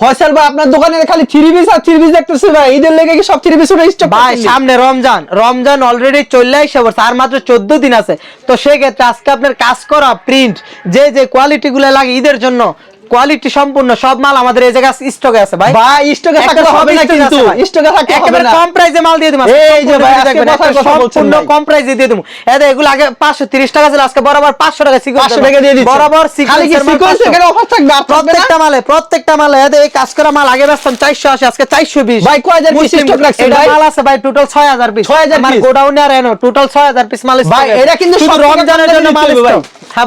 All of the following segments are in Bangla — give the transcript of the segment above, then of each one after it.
ফয়সাল ভাই আপনার দোকানে খালি থ্রি পিস আর থ্রি পিস দেখতেছি ভাই। ঈদের লেগে কি সব থ্রি পিস উঠে স্টক ভাই সামনে রমজান। রমজান অলরেডি চলে আসছে আর মাত্র চোদ্দ দিন আছে। তো সেক্ষেত্রে আজকে আপনার কাজ করা প্রিন্ট যে যে কোয়ালিটি গুলো লাগে ঈদের জন্য কোয়ালিটি সম্পূর্ণ সব মাল আমাদের এই জায়গায় স্টকে আছে ভাই। ভাই স্টকে থাকলে হবে না কিন্তু। স্টকে থাকলে হবে একেবারে না। কম প্রাইসে মাল দিয়ে দিবো এই যে ভাই, আজকে কথা বলছেন সম্পূর্ণ কম প্রাইসে দিয়ে দেবো। এদের এগুলো আগে পাঁচশো তিরিশ টাকা ছিল আজকে বরাবর পাঁচশো টাকা সিকোয়েন্স 500 টাকা দিয়ে দিচ্ছেন। বরাবর খালি কি সিকোয়েন্স 500 এখানে অফার থাকবে? আর প্রত্যেকটা মালে প্রত্যেকটা মালে এদের এই কাজ করা মাল আগে বেচতাম চারশো আশি আজকে চারশো বিশ। ভাই, কয় হাজার piece stock রাখছেন ভাই? মাল আছে ভাই টোটাল ছয় হাজার পিস 6,000 আমার piece? গোডাউনে আর এনো টোটাল ছয় হাজার পিস মাল ভাই, এটা কিন্তু সব রমজানের জন্য মাল। হ্যাঁ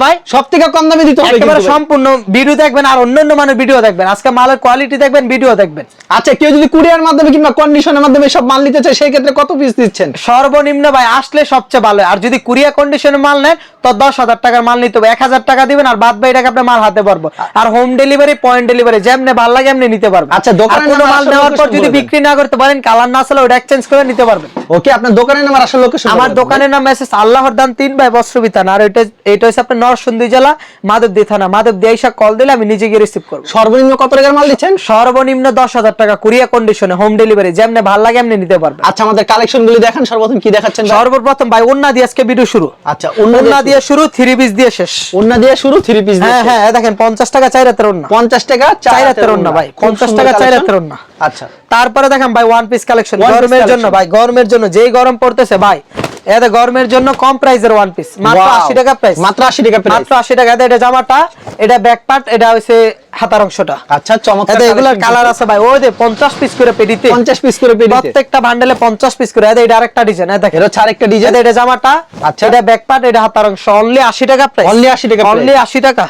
ভাই। সব থেকে কম দামে দিতে হবে একেবারে সম্পূর্ণ ভিডিও দেখবেন আর অন্যান্য মানের ভিডিও দেখবেন। আজকে মালের কোয়ালিটি দেখবেন ভিডিও দেখবেন। আচ্ছা কেউ যদি কুরিয়ার মাধ্যমে কিংবা কন্ডিশনের মাধ্যমে সব মাল নিতে চায় সেই ক্ষেত্রে কত পিস দিচ্ছেন? সর্বনিম্ন ভাই আসলে সবচেয়ে ভালো। আর যদি কুরিয়া কন্ডিশনে মাল নেন তো দশ হাজার টাকার মাল নিতে হবে। এক হাজার টাকা দিবেন আর বাদ টাকা আপনি মাল হাতে পারব আর হোম ডেলিভারি পয়েন্ট ডেলিভারি যেমনি ভালো লাগে এমনি নিতে পারবেন। আচ্ছা, দোকানের আর কোনো মাল নেওয়ার পর যদি বিক্রি না করতে পারেন কালার না আসলে ওটা এক্সচেঞ্জ করে নিতে পারবেন। ওকে আপনার দোকানের নাম আর আসল লোকেশন আমার দোকানের নাম এসেস আল্লাহর দান তিন ভাই বস্ত্রবিতান আর এটা এটা হচ্ছে আপনার নরসিংদী জেলা মাধবদী থানা। মাধবদী আইসা কল দিলে আমি নিজে গিয়ে রিসিভ করব। সর্বনিম্ন কত টাকার মাল দিচ্ছেন? সর্বনিম্ন দশ হাজার টাকা কুরিয়া কন্ডিশনে হোম ডেলিভারি যেমনি ভালো লাগে এমনি নিতে পারবেন। আচ্ছা আমাদের কালেকশন গুলি দেখেন সর্বপ্রথম কি দেখাচ্ছেন সর্বপ্রথম ভাই ওন্না দিয়ে আজকে ভিডিও শুরু। আচ্ছা ওন্না দিয়ে শুরু। থ্রি পিস দিয়ে শেষ। অন্য দিয়ে শুরু থ্রি পিস হ্যাঁ হ্যাঁ দেখেন পঞ্চাশ টাকা চাই রাতের ওন্না পঞ্চাশ টাকা চার হাতের ওড়না ভাই, পঞ্চাশ টাকা চার collection। হাতের আচ্ছা। তারপরে দেখেন ভাই ওয়ান পিস কালেকশন গরমের জন্য ভাই গরমের জন্য যেই গরম পড়তেছে ভাই এটা গরমের জন্য কম প্রাইসের ওয়ান পিস মাত্র Wow, আশি টাকা প্রাইস মাত্র 80 টাকা price। মাত্র আশি টাকা। এটা- এটা জামাটা এটা ব্যাক পার্ট এটা হচ্ছে হাতার অংশটা। আচ্ছা চমৎকার এটা এগুলোর কালার আছে ভাই। ওই যে পঞ্চাশ পিস করে পেটিতে। 50 পিস করে পেয়ে প্রত্যেকটা বান্ডেলে পঞ্চাশ পিস করে। এটা এটা আরেকটা ডিজাইন দেখেন। এর আরেকটা ডিজাইন এটা এটা জামাটা আচ্ছা। এটা ব্যাক পার্ট এটা হাতার অংশ। অনলি আশি টাকা প্রাইস Only 80 টাকা অনলি আশি টাকা।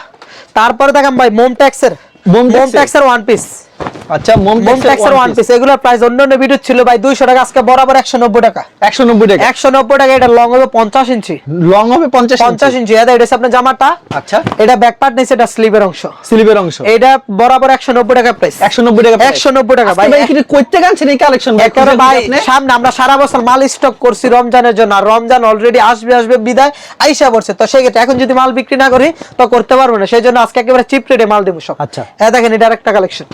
তারপরে দেখেন ভাই মোম ট্যাক্সের মোম মোম ট্যাক্সের? ট্যাক্সের ওয়ান পিস আচ্ছা মোম মোম ওয়ান পিস এগুলোর প্রাইস অন্য অন্য ভিডিও ছিল ভাই দুইশো টাকা আজকে বরাবর একশো নব্বই টাকা। 190 টাকা। একশো নব্বই টাকা এটা লং হবে পঞ্চাশ ইঞ্চি। লং হবে 50 পঞ্চাশ ইঞ্চি এটা এটা আপনার জামাটা। আচ্ছা। এটা ব্যাক পার্ট নিচে এটা স্লিভের অংশ। স্লিভের অংশ। এটা বরাবর একশো নব্বই টাকা প্রাইস 190 টাকা একশো নব্বই টাকা ভাই ভাই ভাই কি কইতে গানছেন এই কালেকশন ভাই একেবারে ভাই সামনে আমরা সারা বছর মাল স্টক করছি রমজানের জন্য আর রমজান অলরেডি আসবে আসবে বিদায় আইসা পড়ছে। তো সেই ক্ষেত্রে এখন যদি মাল বিক্রি না করি তো করতে পারব না। সেই জন্য আজকে একেবারে চিপ রেটে মাল দেবো সব। আচ্ছা। হ্যাঁ দেখেন এটা একটা কালেকশন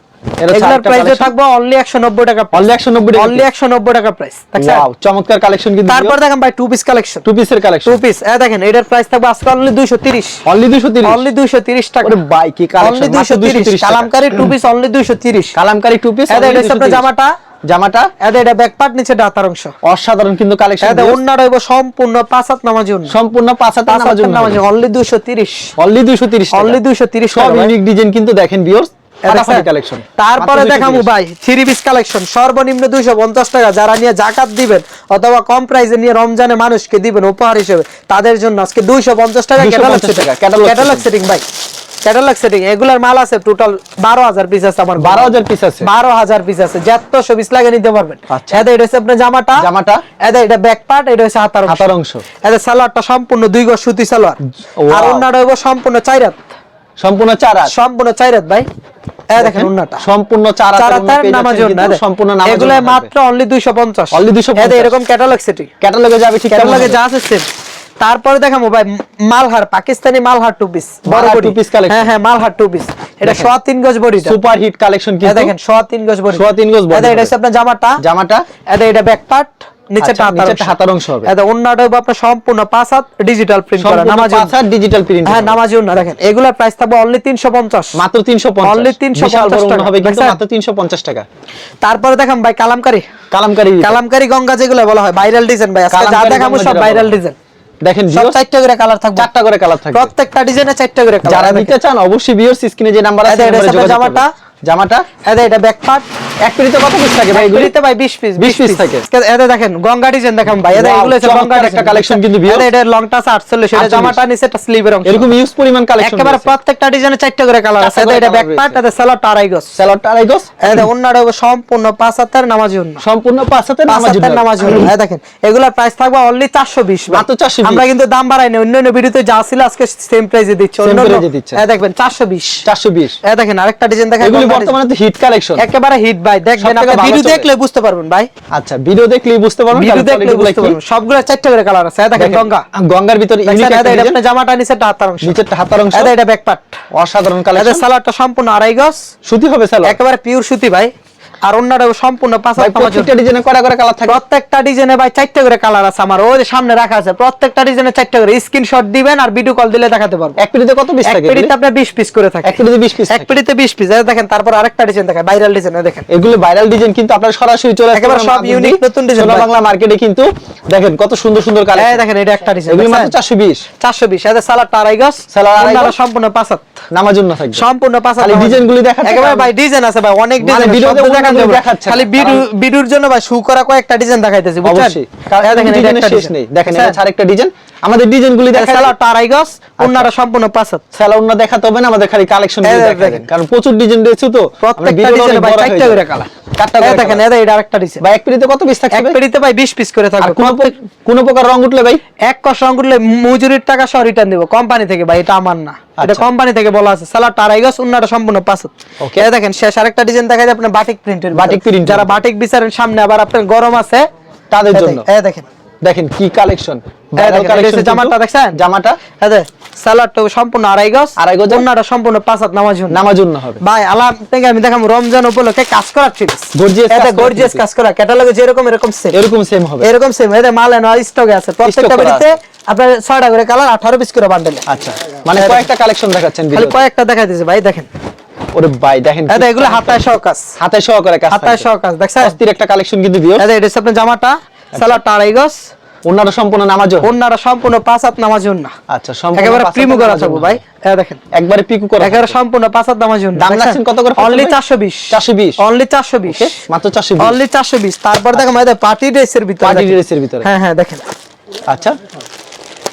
এগুলোর আরেকটা থাকবে অনলি একশো নব্বই টাকা Only 190 টাকা অনলি একশো নব্বই টাকা প্রাইস ওয়াও চমৎকার কালেকশন কিন্তু তারপর দেখেন ভাই টু পিস কালেকশন টু পিসের কালেকশন টু পিস এ দেখেন এটার প্রাইস থাকবে আজকে অনলি দুইশো তিরিশ। অনলি 230 অনলি দুইশো তিরিশ টাকা। ওরে ভাই কি কালেকশন অনলি দুইশো তিরিশ। টু পিস অনলি দুইশো তিরিশ। কালামকারী টু পিস এটা এটা হচ্ছে আপনার জামাটা। জামাটা? এটা এটা ব্যাক পার্ট নিচে ডাতার অংশ। অসাধারণ কিন্তু কালেকশন এটা অন্য রইব সম্পূর্ণ পাঁচ হাত নামাজি সম্পূর্ণ পাঁচ হাতে পাঁচ নামাজ হাতের নামাজি অনলি দুইশো তিরিশ। অনলি 230 অনলি দুইশো তিরিশ সব ইউনিক ডিজাইন কিন্তু দেখেন ভিউয়ার্স তারপরে দেখামু ভাই থ্রি পিস কালেকশন সর্বনিম্ন দুইশো পঞ্চাশ টাকা। যারা নিয়ে জাকাত দিবেন অথবা কম প্রাইসে নিয়ে রমজানে মানুষকে দিবেন উপহার হিসেবে তাদের জন্য আজকে দুইশো পঞ্চাশ টাকা ক্যাটালগ টাকা, ক্যাটালগ সেটিং ভাই ক্যাটালগ সেটিং এগুলার মাল আছে টোটাল বারো হাজার পিস আছে আমার 12,000 piece আছে। বারো হাজার পিস আছে। পিস লাগে নিতে পারবেন। আচ্ছা। এটা হচ্ছে আপনার জামাটা। জামাটা? এটা এটা ব্যাক পার্ট এটা হচ্ছে হাতার হাতার অংশ। এটা সালোয়ারটা সম্পূর্ণ দুই গজ সুতি সালোয়ার। আর অন্যটা হইব সম্পূর্ণ চাইরাত সম্পূর্ণ চার সম্পূর্ণ চাইরাত ভাই। দেখেন অন্যটা সম্পূর্ণ চার হাতের চারাতার ওড়না পেয়ে নামাজ যাচ্ছেন ওড়না, কিন্তু দেখেন। সম্পূর্ণ নামাজ এগুলো মাত্র অনলি 250 Only 250 এরকম ক্যাটালগ সেটি ক্যাটালগে যাবে ঠিক ক্যাটালগে যা আছে তারপরে দেখাবো ভাই Malhar Pakistani Malhar two piece Malhar two piece collection। হ্যাঁ হ্যাঁ মালহার টু পিস এটা। সোয়া তিন গজ বডি সুপার হিট কালেকশন কিন্তু। দেখেন সোয়া তিন গজ বডি। সোয়া তিন গজ body এটা হচ্ছে আপনার জামাটা। জামাটা? এটা এটা ব্যাক পার্ট নিচেরটা হাতার অংশ। হবে। এটা অন্যটা হবে আপনার সম্পূর্ণ পাঁচ হাত ডিজিটাল প্রিন্ট করা নামাজ পাঁচ হাত ডিজিটাল প্রিন্ট হ্যাঁ নামাজি ওন্না দেখেন এগুলার প্রাইস থাকবে অনলি 350 মাত্র 350 Only 350 বিশাল বড় ওড়না টাকা। হবে কিন্তু মাত্র 350 টাকা। তারপরে দেখাম ভাই কালামকারি। কালামকারী কালামকারি গঙ্গা যেগুলো বলা হয় ভাইরাল ডিজাইন ভাই আজকে যা দেখাবো সব ভাইরাল ডিজাইন দেখেন সব চারটা করে কালার থাকবে। চারটা করে কালার থাকবে। প্রত্যেকটা ডিজাইনে চারটা করে কালার যারা নিতে চান অবশ্যই ভিউয়ার্স স্ক্রিনে যে নাম্বার আছে জামাটা। জামাটা? এটা এটা ব্যাক পার্ট এক পিরিতে কত পিস থাকে ভাই ভাই 20 পিস 20 piece থাকে। দেখেন গঙ্গা ডিজাইন দেখাম ভাই। এগুলো হচ্ছে গঙ্গা একটা collection কিন্তু viewers। এটা এটা লং টাস 48 এটা 48 জামাটা নিচে এটা স্লিভের অংশ। এরকম ইউজ পরিমাণ কালেকশন একেবারে প্রত্যেকটা ডিজাইনে চারটা করে কালার আছে। এটা ব্যাক পার্ট আড়াই গজ। আড়াই গজ? অন্যটা সম্পূর্ণ নামাজি অন্য সম্পূর্ণ নামাজ নামাজ হ্যাঁ দেখেন এগুলার প্রাইস থাকবে অনলি 420 ভাই। মাত্র 420 আমরা কিন্তু দাম বাড়াই না অন্য অন্য ভিডিওতে যা ছিল আজকে সেম প্রাইসে দিচ্ছি। অন্য হ্যাঁ দেখবেন 420 420 হ্যাঁ দেখেন আরেকটা ডিজাইন দেখেন বর্তমানে তো হিট কালেকশন একেবারে হিট ভাই দেখবেন আপনি ভিডিও দেখলে বুঝতে পারবেন ভাই। আচ্ছা ভিডিও বুঝতে পারবেন ভিডিও দেখলে বুঝতে পারবেন। সবগুলো চারটা করে কালার আছে। দেখেন দেখেন, গঙ্গা। গঙ্গার ভিতরে জামাটা হাতার অংশ। হাতার অংশ। এটা অসাধারণ সালোয়ারটা সম্পূর্ণ আড়াই গজ। সুতি হবে একেবারে পিওর সুতি ভাই। আর অন্যটাও সম্পূর্ণ। প্রত্যেকটা ডিজাইনে কয়টা করে কালার থাকে? প্রত্যেকটা ডিজাইনে ভাই চারটা করে কালার আছে আমার। ওই সামনে রাখা আছে প্রত্যেকটা ডিজাইনে চারটা করে। স্ক্রিনশট দিবেন আর ভিডিও কল দিলে দেখাতে পারব। এক পিড়িতে কত পিস এক থাকে পেডিতে আপনার 20 পিস করে থাকে। এক পিড়িতে 20 পিস এক পেডিতে 20 পিস দেখেন তারপর আরেকটা ডিজাইন দেখেন ভাইরাল ডিজাইন দেখেন। এগুলো ভাইরাল ডিজাইন কিন্তু আপনারা সরাসরি চলে আসতে একেবারে সব unique নতুন ভাই। বাংলা মার্কেটে কিন্তু দেখেন কত সুন্দর সুন্দর এই দেখেন এটা একটা ডিজাইন এগুলো মাত্র 420 420 এদের সালাডটা আড়াই গজ। আড়াই গজ। সম্পূর্ণ পাঁচ হাত। নামার জন্য থাকবে। সম্পূর্ণ পাঁচ হাত খালি নামাজ। ডিজাইনগুলি একেবারে ভাই ডিজাইন আছে ভাই অনেক মানে ডিজাইন ভিডিওতে অন্যগুলো দেখান দেখাচ্ছে খালি কারণ- ভিডিও জন্য ভাই শু করা কয়েকটা ডিজাইন দেখাইতেছি বুঝছেন? অবশ্যই। কারণ এই দেখেন এটা একটা শেষ নেই। দেখেন এটা আরেকটা ডিজাইন আমাদের ডিজাইনগুলি এটা দেখা সালোয়ারটা আড়াই গজ ওনারা সম্পূর্ণ পাঁচ হাত স্যালার দেখাতে হবে না আমাদের খালি কালেকশন দেখেন, কারণ প্রচুর ডিজাইন রয়েছে তো। প্রত্যেকটা ডিজাইনে ভাই চারটা করে কালার চারটা এই করে দেখেন কালার এটা আরেকটা ডিজাইন ভাই এক পিড়িতে কত পিস থাকবে? এক পেডিতে ভাই 20 পিস করে থাকবে। কোন প্রকার রং উঠলে ভাই? এক কষ রং উঠলে মজুরির টাকা সহ রিটার্ন দেবো। কোম্পানি থেকে ভাই এটা আমার না। এটা আচ্ছা। কোম্পানি থেকে বলা আছে। সালাডটা আড়াই গজ উন্নাটা সম্পূর্ণ পাঁচ. এই দেখেন শেষ আরেকটা ডিজাইন দেখা যায় আপনার বাটিক প্রিন্টের বাটিক এর যারা বাটিক বিচারেন সামনে আবার আপনার গরম আছে তাদের জন্য। দেখেন, দেখেন দেখেন কি কালেকশন জামাটা দেখছেন? জামাটা? এই দেখ সালাডটা সম্পূর্ণ আড়াই গজ আড়াই গজ। উন্নাটা সম্পূর্ণ পাঁচ হাত নামার জন্য হবে। ভাই আলাম থেকে আমি দেখাম রমজান উপলক্ষে কাজ করা ট্রিপস Gorgeous কাজ করা গর্জিয়াস trips। কাজ করা ক্যাটালগে যেরকম এরকম সেম এরকম সেম হবে। এরকম সেম এদের মাল এনে স্টকে আছে। প্রত্যেকটা করা বাড়িতে আপনার ছয়টা করে কালার আঠারো পিস করে বান্ডেলে আচ্ছা। মানে কয়েকটা কালেকশন দেখাচ্ছেন খালি কয়েকটা দেখাই দিয়েছে ভাই দেখেন। ওরে ভাই দেখেন দেখ, এগুলো হাতায় সহ কাজ। হাতে সহকারে কাজ হাতায় সহ কাজ দেখছেন? অস্থির একটা কালেকশন কিন্তু দিও এই এটা আপনার জামাটা সালাডটা আড়াই গজ। ওনারা সম্পূর্ণ নামাজ অন্যরা সম্পূর্ণ পাঁচ হাত নামাজ না আচ্ছা সম্পূর্ণ একেবারে প্রিমো করা থাকব ভাই। এই দেখেন। একবারে পিকু করে একেবারে সম্পূর্ণ পাঁচ হাত নামাজ দাম রাখছেন কত করে অনলি ভাই? চারশো বিশ। 420 অনলি চারশো বিশ। Okay, মাত্র 420 অনলি চারশো বিশ। তারপর দেখেন ভাই পার্টি ড্রেসের ভিতরে পার্টি। ড্রেসের ভিতরে। হ্যাঁ হ্যাঁ দেখেন। আচ্ছা।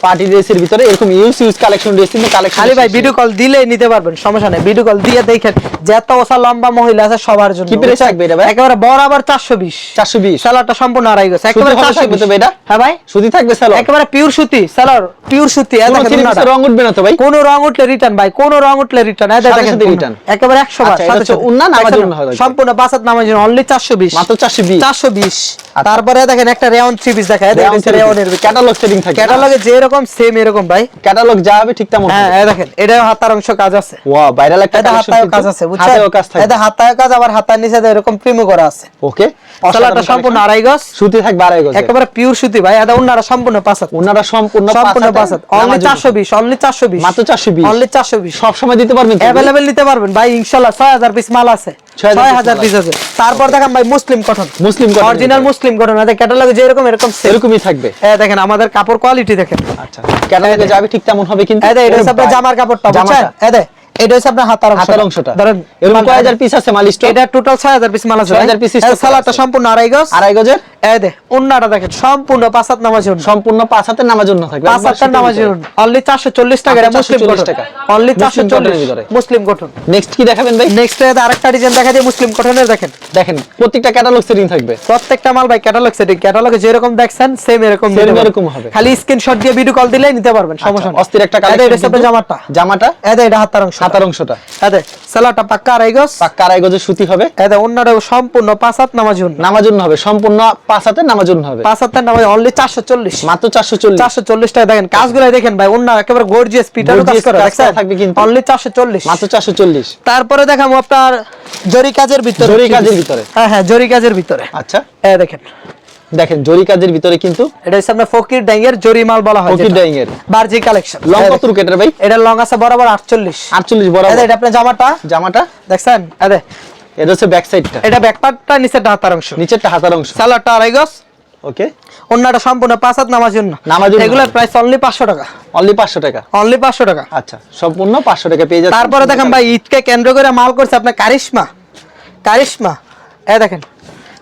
পার্টি ড্রেসের ভিতরে এরকম ইউজ ইউজ কালেকশন ড্রেস কিন্তু কালেকশন খালি ভাই ভিডিও কল দিলে নিতে পারবেন সমস্যা নেই। ভিডিও কল দিয়ে দেখেন যত ওসা লম্বা মহিলা আছে সবার জন্য কি price থাকবে এটা ভাই? একেবারে বরাবর চারশো বিশ। 420 সালারটা সম্পূর্ণ আড়াই গেছে। একেবারে হবে চারশো থাকবে তো ভাই এটা? হ্যাঁ ভাই। সুতি থাকবে স্যালো একেবারে পিওর সুতি সালার পিওর সুতি। কোনো দেখেন রং উঠবে না তো ভাই? কোন রং উঠলে রিটার্ন ভাই কোন রং উঠলে রিটার্ন এই সাথে দেখেন কোন- একেবারে 100 বার আচ্ছা, এটা সাথে। উন্না দেখছেন? জন্য হয় সম্পূর্ণ পাঁচাত নামার জন্য অনলি 420 মাত্র 420 420 আচ্ছা। তারপরে দেখেন একটা রেওন থ্রি পিস দেখা দেখেন রেওনের ক্যাটালগ সেটিং থাকে। ক্যাটালগে যে এরকম সেম এরকম ভাই। ক্যাটালগ যা হবে ঠিক তেমন হ্যাঁ এই দেখেন এটা হাতার অংশ কাজ আছে। ওয়া ভাইরাল একটা এটা কালেকশন হাতায় কাজ আছে বুঝছেন? হাতেও কাজ থাকবে। এটা হাতায় কাজ আবার হাতার নিচে এরকম প্রিমো করা আছে। ওকে সালাটা সম্পূর্ণ আড়াই গজ। সুতি থাকবে আড়াই গজ একেবারে পিওর সুতি ভাই। এটা উন্নারা সম্পূর্ণ পাঁচাত ওনারা সম্পূর্ণ সম্পূর্ণ পাঁচ পাঁচাত অনলি নামাজ জন্য। 420 অনলি 420 মাত্র 420 অনলি 420 সব সময় দিতে পারবেন? অ্যাভেলেবেল নিতে পারবেন ভাই ইনশাআল্লাহ 6000 পিস মাল আছে। 6000 6000 পিস আছে। তারপর দেখেন ভাই muslin cotton. Muslin cotton original muslin cotton. আছে ক্যাটালগে যে এরকম এরকম এরকমই থাকবে। এই দেখেন আমাদের কাপড় কোয়ালিটি দেখেন। আচ্ছা ক্যাটালগে যাবে ঠিক তেমন হবে কিন্তু এই এটা আপনার জামার কাপড়টা বুঝছেন? এটা হচ্ছে আপনার হাতার অংশ অংশটা। ধরেন এরকম মাল- কয় হাজার পিস আছে মাল স্টক এটা টোটাল 6000 পিস মাল আছে 6000 piece stock সালাটা সম্পূর্ণ আড়াই গজ। আড়াই গজের? এই দেখ দেখেন সম্পূর্ণ পাঁচাত নামাজ সম্পূর্ণ পাঁচ হাতের নামার জন্য থাকবে। পাঁচ হাজার নামাজ জন্য অনলি 440 টাকা মুসলিম টাকা। অনলি মুসলিম cotton-এর 440 ভিতরে। মুসলিম কটন নেক্সট কি দেখাবেন ভাই? নেক্সট আরেকটা ডিজাইন দেখা যায় মুসলিম কটনের দেখেন। দেখেন প্রত্যেকটা ক্যাটালগ সেটিং থাকবে। প্রত্যেকটা মাল ভাই ক্যাটালগ সেটিং ক্যাটালগে যেরকম দেখছেন সেম এরকম Same এরকম হবে। খালি স্ক্রিনশট দিয়ে ভিডিও কল দিলেই নিতে পারবেন সমস্যা নেই। আচ্ছা, অস্থির একটা কালেকশন এটা হচ্ছে জামাটা। জামাটা? এটা হাতার অংশ হাতার অংশটা। পাক্কা আড়াই গজ। পাক্কা আড়াই সুতি হবে। অন্যটা সম্পূর্ণ পাঁচ হাত নামাজ জন্য নামার জন্য হবে সম্পূর্ণ পাঁচ হাতের নামার হবে। পাঁচ হাতের নামাজ অনলি চারশো চল্লিশ। মাত্র টাকা দেখেন কাজগুলো দেখেন ভাই অন্য একেবারে গর্জিয়াস কাজ করে থাকবে কিন্তু। অনলি চারশো চল্লিশ। মাত্র চারশো চল্লিশ। তারপরে দেখাবো আপনার জরি কাজের ভিতরে। জরি কাজের ভিতরে। হ্যাঁ হ্যাঁ জরি কাজের ভিতরে। আচ্ছা। হ্যাঁ দেখেন। দেখেন জরি কাজের ভিতরে কিন্তু এটা হচ্ছে আপনার ফকির ড্যাঙ্গের জরি মাল বলা হয় ফকির। ডাইংয়ের বার্জি কালেকশন লং কত রুকেটের ভাই? এটা লং আছে বরাবর আটচল্লিশ। আটচল্লিশ বড় এটা আপনার জামাটা? জামাটা? দেখছেন? আরে এটা হচ্ছে ব্যাক সাইডটা এটা ব্যাকপার্টটা নিচেরটা হাতার অংশ। নিচেরটা হাতার অংশ। সালোয়ারটা আড়াই গজ। ওকে অন্যটা সম্পূর্ণ পাঁচ হাত নামার জন্য নামার জন্য। এগুলোর প্রাইস অনলি পাঁচশো টাকা। অনলি পাঁচশো টাকা? অনলি পাঁচশো টাকা। আচ্ছা সম্পূর্ণ পাঁচশো টাকা পেয়ে যাচ্ছে তারপরে দেখেন ভাই ঈদকে কেন্দ্র করে মাল করছে আপনার কারিশমা। কারিশমা। এই দেখেন।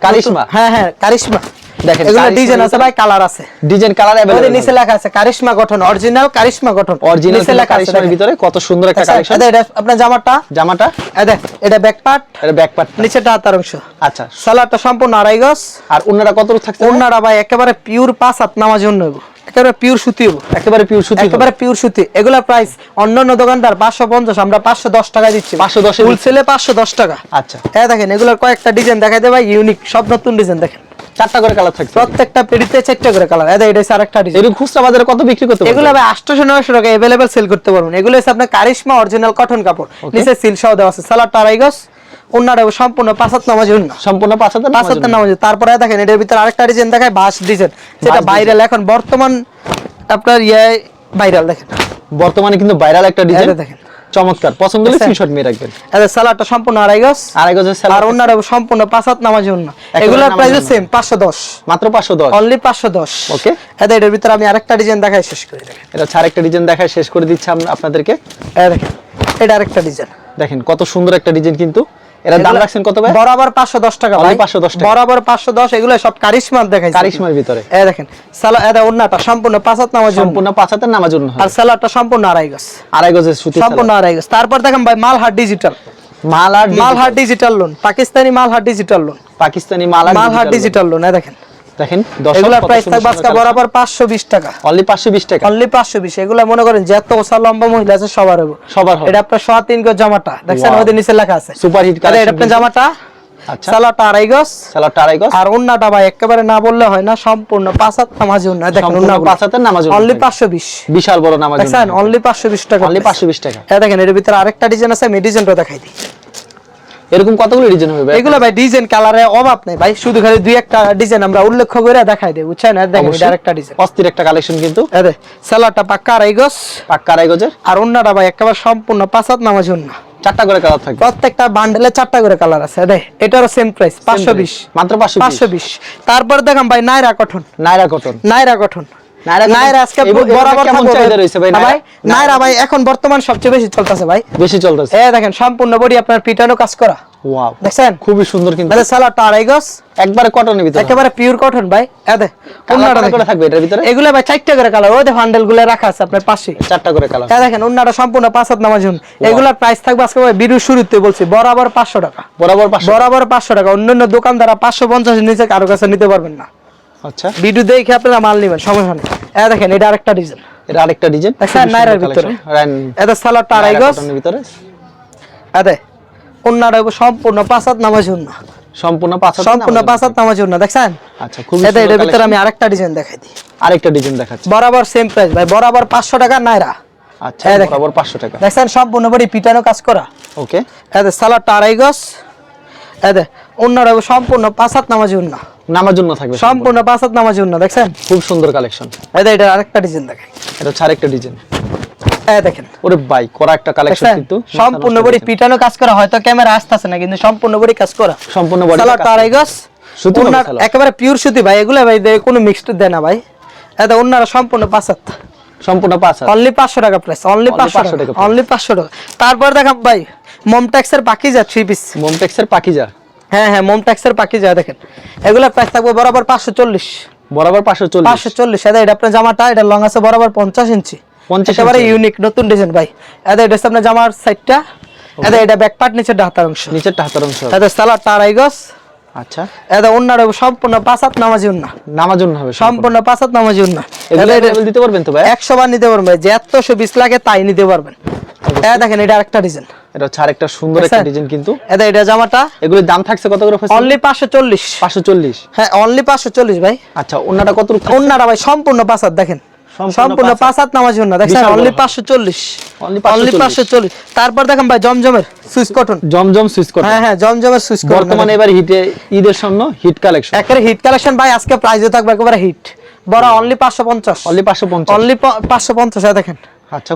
কারিশমা? হ্যাঁ হ্যাঁ কারিশমা। দেখেন, এগুলো ডিজাইন আছে ভাই কালার আছে। ডিজাইন কালার ওদের নিচে লেখা আছে কারিশমা গঠন অরিজিনাল কারিশমা গঠন। অরিজিনাল নিচে লেখা কারিশমার ভিতরে কত সুন্দর একটা কালেকশন এটা আপনার জামাটা জামাটা? এই এটা ব্যাক পার্ট এটা ব্যাক পার্ট নিচেটা হাতার অংশ। আচ্ছা। সালাডটা সম্পূর্ণ আড়াই গজ। আর অন্যরা কত থাকছে অন্যরা ভাই একেবারে পিওর পাঁচ হাত নামার জন্য একেবারে পিওর সুতি হব একেবারে পিওর সুতি একেবারে পিওর সুতি। এগুলা প্রাইস অন্যান্য দোকানদার পাঁচশো পঞ্চাশ আমরা পাঁচশো দশ টাকায় দিচ্ছি। 510 এ হোলসেলে পাঁচশো দশ টাকা। আচ্ছা। হ্যাঁ দেখেন এগুলোর কয়েকটা ডিজাইন দেখাই দেবে ইউনিক সব নতুন ডিজাইন দেখেন। চারটা করে কালার থাকছে। প্রত্যেকটা পেডিতে চারটা করে কালার এটা আরেকটা ডিজাইন এরকম খুচরা বাজারে কত বিক্রি করতে এগুলো ভাই আটশোশো নয়শো টাকা এভেলেবেল সেল করতে পারবেন। এগুলো হচ্ছে আপনার কারিশমা অরিজিনাল কটন কাপড়। নিচে সিল সহ দেওয়া আছে। সালাড সম্পূর্ণ পাঁচাত নামাজ সম্পূর্ণ পাঁচাত নামাজ তারপরে দেখেন এটার ভিতরে আরেকটা ডিজাইন দেখায় বাস ডিজাইন যেটা ভাইরাল এখন বর্তমান আপনার ইয়ে ভাইরাল দেখেন। বর্তমানে কিন্তু ভাইরাল একটা ডিজাইন দেখেন। চমৎকার। পছন্দ হলে স্ক্রিনশট নিয়ে রাখবেন। আচ্ছা সালাডটা সম্পূর্ণ আড়াই গজ আড়াই গজের আর স্যালাড সম্পূর্ণ পাঁচ হাত নামাজ এগুলোর প্রাইস সেম পাঁচশো দশ। মাত্র পাঁচশো দশ। অনলি পাঁচশো দশ। এটা এটার ভিতরে আমি আরেকটা ডিজাইন দেখাই শেষ করে দেখেন এটা ডিজাইন দেখাই শেষ করে দিচ্ছি আমরা আপনাদেরকে। দেখেন এটা আরেকটা ডিজাইন দেখেন কত সুন্দর একটা ডিজাইন কিন্তু। এর দাম রাখছেন কত ভাই? বরাবর পাঁচশো দশ টাকা ভাই। 510 টাকা। বরাবর পাঁচশো দশ এগুলো সব কারিশমার দেখাইছে। কারিশমার ভিতরে। এই দেখেন সালা এটা ওন্নাটা সম্পূর্ণ পাঁচাত নামাজ সম্পূর্ণ পাঁচাতের নামাজ আর সালাটা সম্পূর্ণ আড়াই গজ। আড়াই গজের সুতি সম্পূর্ণ আড়াই গজ। তারপর দেখেন ভাই মালহাট ডিজিটাল মাল আর Malhar digital lawn Pakistani Malhar digital lawn Pakistani Malhar digital lawn এই দেখেন। দেখেন প্রাইস থাকবে আজকে বরাবর পাঁচশো বিশ টাকা। অনলি পাঁচশো বিশ টাকা? অনলি পাঁচশো বিশ। এগুলা মনে করেন যে এত ওসা লম্বা মহিলা আছে সবার হবে। সবার হবে। এটা আপনার গজ জামাটা। দেখছেন ওদের নিচে লেখা আছে। সুপার হিট এটা আপনার জামাটা? আচ্ছা। সালাটা আড়াই গজ। স্যালাডটা আড়াই গজ। আর অন্যটা ভাই একেবারে না বললে হয় না সম্পূর্ণ পাঁচ হাত নামাজি অন্য দেখেন সম্পূর্ণ পাঁচ হাতের নামাজ অনলি থাকবে। পাঁচশো বিশ। বিশাল বড় নামাজ দেখছেন? অনলি পাঁচশো বিশ টাকা অনলি পাঁচশো বিশ টাকা। এ দেখেন এর ভিতরে আরেকটা ডিজাইন আছে আমি ডিজাইনটা দেখাই দিই। এরকম কতগুলো ডিজাইন হবে এগুলো ভাই ডিজাইন কালারে অভাব নেই ভাই। শুধু খালি দুই একটা ডিজাইন আমরা উল্লেখ করে দেখাই দেই বুঝছেন? আর দেখেন এটা। আরেকটা ডিজাইন অস্থির একটা কালেকশন কিন্তু। এদে সালাটা পাক্কা আড়াই গজ পাক্কা আড়াই আর অন্যটা ভাই একেবারে সম্পূর্ণ পাঁচ হাত নামাজ অন্য চারটা করে কালার থাকবে। প্রত্যেকটা বান্ডেলে চারটা করে কালার আছে এদে এটারও সেম প্রাইস পাঁচশো বিশ। মাত্র পাঁচশো পাঁচশো বিশ। তারপর দেখাম ভাই নাইরা কঠন নাইরা কটন নাইরা গঠন নায়রা আজকে বরাবর চাহিদা রয়েছে ভাই নায়রা? ভাই এখন বর্তমান সবচেয়ে বেশি চলতেছে ভাই। বেশি চলতেছে। এ দেখেন সম্পূর্ণ বডি আপনার পিটানো কাজ করা। ওয়াও দেখছেন? খুবই সুন্দর কিন্তু। তাহলে সালাডটা আড়াই গজ একবারে কটনের ভিতরে। একেবারে পিওর কটন ভাই। এ দেখ করে দেখেন। থাকবে এটার ভিতরে? এগুলো ভাই চারটা করে কালার ওই দেখো হ্যান্ডেলগুলো রাখা আছে আপনার পাশে। চারটা করে কালার দেখেন সম্পূর্ণ পাঁচ হাত নামাজুন এগুলোর প্রাইস থাকবে আজকে ভাই বিরু শুরুতে বলছি বরাবর পাঁচশো টাকা। বরাবর বরাবর পাঁচশো টাকা। অন্যান্য দোকানদারা পাঁচশো পঞ্চাশের নিচে কারও কাছে নিতে পারবেন না। আচ্ছা। ভিডিও দেখে আপনারা মাল নেবেন সমস্যা নেই। এ দেখেন এটা আরেকটা ডিজাইন। এটা আরেকটা ডিজাইন। দেখছেন নাইরার ভিতরে। এটা সালাডটা আড়াই গজ। ভিতরে। এতে অন্যটা সম্পূর্ণ পাঁচ হাত নামাজুন না সম্পূর্ণ পাঁচ হাজার সম্পূর্ণ নামাজ পাঁচ না দেখছেন? আচ্ছা এতে সুন্দর এটার ভিতরে আমি আরেকটা ডিজাইন দেখাই দিই। আরেকটা ডিজাইন দেখাচ্ছি। বরাবর সেম প্রাইস ভাই বরাবর পাঁচশো টাকা নাইরা। আচ্ছা বরাবর পাঁচশো টাকা। দেখছেন সম্পূর্ণ বডি পিটানো কাজ করা। ওকে। এতে সালাডটা আড়াই গজ। এতে অন্যরা সম্পূর্ণ পাঁচ হাত নামাজি উন্না নামার জন্য থাকবে সম্পূর্ণ। পাঁচ হাত নামাজি উন্না দেখছেন? খুব সুন্দর কালেকশন এতে এটা আরেকটা ডিজাইন দেখাই। এটা হচ্ছে আরেকটা ডিজাইন দেখেন। ওরে ভাই করা একটা কালেকশন কিন্তু। সম্পূর্ণ বডি পিটানো কাজ করা হয়তো ক্যামেরা আসতেছে না কিন্তু সম্পূর্ণ বডি কাজ করা। সম্পূর্ণ সুতি। একেবারে পিওর সুতি ভাই এগুলো ভাই কোনো মিক্সড দেয় না ভাই। অন্যরা সম্পূর্ণ পাঁচ সম্পূর্ণ পাঁচ অনলি পাঁচশো টাকা প্রাইস অনলি পাঁচশো টাকা অনলি পাঁচশো টাকা। তারপর দেখাম ভাই মমটেক্সের যা থ্রি পিস মোমটেক্সের পাকিজা? হ্যাঁ হ্যাঁ মমটেক্সের বাকি যা দেখেন। এগুলা প্রাইস থাকবে বরাবর পাঁচশো চল্লিশ। বরাবর পাঁচশো চল্লিশ। পাঁচশো চল্লিশ। এটা আপনার জামাটা এটা লং আছে বরাবর পঞ্চাশ ইঞ্চি। 50 একেবারে ইউনিক নতুন ডিজাইন ভাই। এটা এটা আপনার জামার সাইডটা এটা এটা ব্যাক পার্ট নিচে হাতার অংশ। নিচের হাতার অংশ। হবে। এটা সালাডটা আড়াই গজ। আচ্ছা। এটা সম্পূর্ণ পাঁচ হাত নামাজি উন্না নামার জন্য হবে সম্পূর্ণ। পাঁচ হাত নামাজি উন্না দিতে পারবেন তো ভাই? একশো বার নিতে পারবেন যে একশো বিশ লাগে তাই নিতে পারবেন। এটা দেখেন এটা আরেকটা ডিজাইন এটা হচ্ছে আরেকটা সুন্দর একটা ডিজাইন কিন্তু। এটা এটা জামাটা এগুলোর দাম থাকছে কত করে অনলি পাঁচশো চল্লিশ। পাঁচশো চল্লিশ। হ্যাঁ অনলি পাঁচশো চল্লিশ ভাই। আচ্ছা অন্যটা কত অন্যরা ভাই সম্পূর্ণ পাঁচ হাত দেখেন। সম্পূর্ণ সম্পূর্ণ পাঁচ পাঁচ হাত নামাজ না দেখছেন অনলি হাত। পাঁচশো চল্লিশ। Only অনলি 540 তারপর দেখেন ভাই জমজমের সুইচ কটন। জমজম সুইচ করে হ্যাঁ হ্যাঁ জমজমের সুইচ কটন। বর্তমানে এবার হিটে ঈদের জন্য হিট কালেকশন। একেবারে হিট কালেকশন ভাই আজকে প্রাইজে থাকবে একেবারে হিট। বড় অনলি পাঁচশো পঞ্চাশ। অনলি পাঁচশো পঞ্চাশ। অনলি পাঁচশো পঞ্চাশ দেখেন।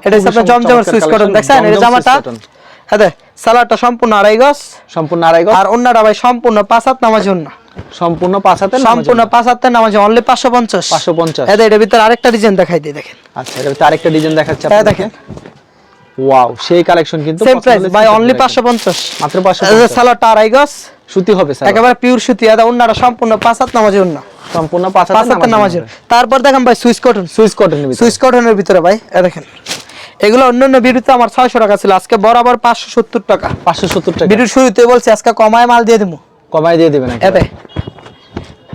এটা হচ্ছে আপনার জমজমের সুইচ কটন। দেখছেন এটা জামাটা? হ্যাঁ সালাডটা সম্পূর্ণ আড়াই গজ। সম্পূর্ণ আড়াই গজ? আর অন্যটা ভাই সম্পূর্ণ পাঁচ হাত নামাজ না সম্পূর্ণ পাঁচ হাতে সম্পূর্ণ পাঁচ নামাজ অনলি পাঁচশো পঞ্চাশ। 550 এদের এটার ভিতরে আরেকটা ডিজাইন দেখাই দিই দেখেন। আচ্ছা এটা ভিতরে আরেকটা ডিজাইন দেখাচ্ছে হ্যাঁ দেখেন। ওয়াও সেই কালেকশন কিন্তু সেম প্রাইস ভাই অনলি করে পাঁচশো পঞ্চাশ। রাখবেন। মাত্র পাঁচশো সালাডটা আড়াই গজ। সুতি হবে স্যার। একেবারে পিওর সুতি এটা অন্যরা সম্পূর্ণ পাঁচ হাত নামাজের অন্য সম্পূর্ণ পাঁচ পাঁচ হাতের নামাজের। তারপর দেখেন ভাই সুইচ কটন। সুইচ কটন নিবি সুইচ কটনের ভিতরে ভাই এ দেখেন। এগুলো অন্যান্য বিরুদ্ধে আমার ছয়শো টাকা ছিল আজকে বরাবর পাঁচশো সত্তর টাকা। পাঁচশো সত্তর টাকা। বিরুর শুরুতে বলছি আজকে কমায় মাল দিয়ে দেবো কমায় দিয়ে দেবেন এতে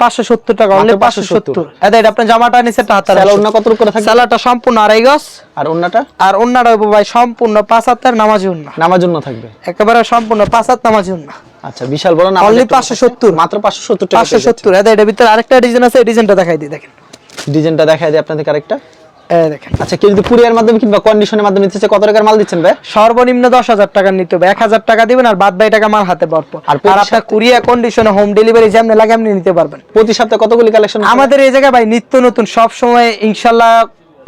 পাঁচশো সত্তর টাকা অনলি পাঁচশো সত্তর। এটা আপনার জামাটা হাতার অন্য কত করে থাকে সম্পূর্ণ আড়াই গজ। আর অন্যটা আর অন্যটা ভাই সম্পূর্ণ পাঁচ হাতের নামাজ উন্না নামাজ উন্না থাকবে। একেবারে সম্পূর্ণ পাঁচ হাত নামাজ উন্না আচ্ছা বিশাল বড় না অনলি পাঁচশো সত্তর। মাত্র পাঁচশো সত্তর পাঁচশো সত্তর। এটা এটার ভিতরে আরেকটা ডিজাইন আছে এই ডিজাইনটা দেখাই দিই দেখেন। ডিজাইনটা দেখাই দিই আপনাদের আরেকটা। দেখেন। আচ্ছা কেউ যদি কুরিয়ার মাধ্যমে কিংবা কন্ডিশনের মাধ্যমে নিতে কত টাকার মাল দিচ্ছেন ভাই? সর্বনিম্ন দশ হাজার টাকা নিতে হবে। এক হাজার টাকা দিবেন আর বাদ টাকা মাল হাতে পারব আর আর আপনার কুরিয়ার কন্ডিশনে হোম ডেলিভারি যেমনি লাগে আপনি নিতে পারবেন। প্রতি সপ্তাহে কতগুলি কালেকশন আমাদের এই জায়গায় ভাই নিত্য নতুন সব সময় ইনশাল্লাহ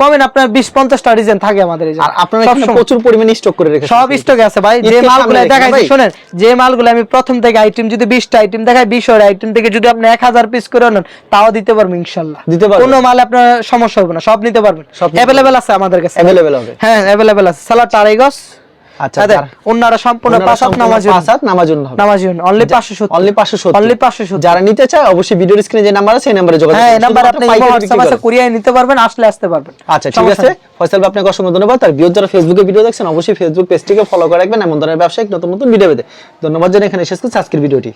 কমেন আপনার বিশ পঞ্চাশটা ডিজাইন থাকে আমাদের এই আর আপনারা। প্রচুর পরিমাণে স্টক করে রেখেছেন। সব স্টকে আছে ভাই। যে মালগুলো দেখাই দেখাইছি। শোনেন যে মালগুলো আমি প্রথম থেকে আইটেম যদি বিশটা আইটেম দেখাই বিশ আইটেম থেকে যদি আপনি এক হাজার পিস করে নেন তাও দিতে পারব ইনশাল্লাহ। দিতে পারব কোনো মাল আপনার সমস্যা হবে না সব নিতে পারবেন। সব অ্যাভেলেবেল আছে আমাদের কাছে। অ্যাভেলেবেল হবে। হ্যাঁ অ্যাভেলেবেল আছে। আড়াই গজ আচ্ছা অন্যরা সম্পূর্ণ নামাজ নামাজ জন্য হবে। নামাজি অনলি পাঁচশো সত্তর। অনলি 570 অনলি পাঁচশো সত্তর। যারা নিতে চায় অবশ্যই ভিডিওর স্ক্রিনে যে নাম্বার আছে সেই নাম্বারে যোগাযোগ হ্যাঁ এই নাম্বার আপনি আছে। নিতে পারবেন আসলে আসতে পারবেন। আচ্ছা ঠিক আছে। নেই। ফয়সাল ভাই আপনাকে অসংখ্য ধন্যবাদ। আর ভিউজ যারা ফেসবুকে ভিডিও দেখছেন অবশ্যই ফেসবুক পেজটিকে ফলো করে রাখবেন। এমন ধরনের ব্যবসায়িক নতুন নতুন ভিডিও পেতে। ধন্যবাদ জানিয়ে এখানে শেষ করছি আজকের ভিডিওটি